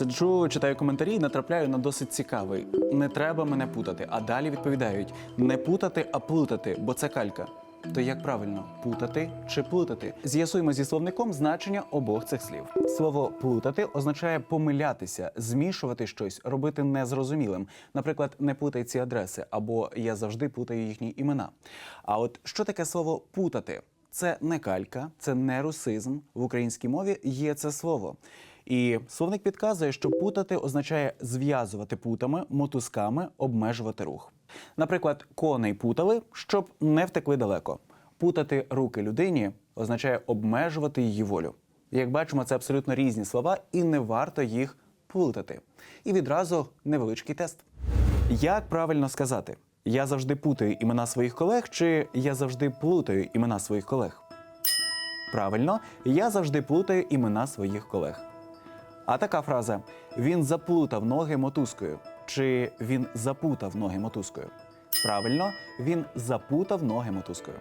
Сиджу, читаю коментарі і натрапляю на досить цікавий. Не треба мене путати. А далі відповідають: не путати, а плутати, бо це калька. То як правильно путати чи плутати? З'ясуємо зі словником значення обох цих слів. Слово плутати означає помилятися, змішувати щось, робити незрозумілим. Наприклад, не плутай ці адреси, або я завжди плутаю їхні імена. А от що таке слово путати? Це не калька, це не русизм. В українській мові є це слово. І словник підказує, що путати означає зв'язувати путами, мотузками, обмежувати рух. Наприклад, коней путали, щоб не втекли далеко. Путати руки людині означає обмежувати її волю. Як бачимо, це абсолютно різні слова, і не варто їх плутати. І відразу невеличкий тест. Як правильно сказати? Я завжди путаю імена своїх колег, чи я завжди плутаю імена своїх колег? Правильно, я завжди плутаю імена своїх колег. А така фраза: він заплутав ноги мотузкою. Чи він запутав ноги мотузкою? Правильно, він запутав ноги мотузкою.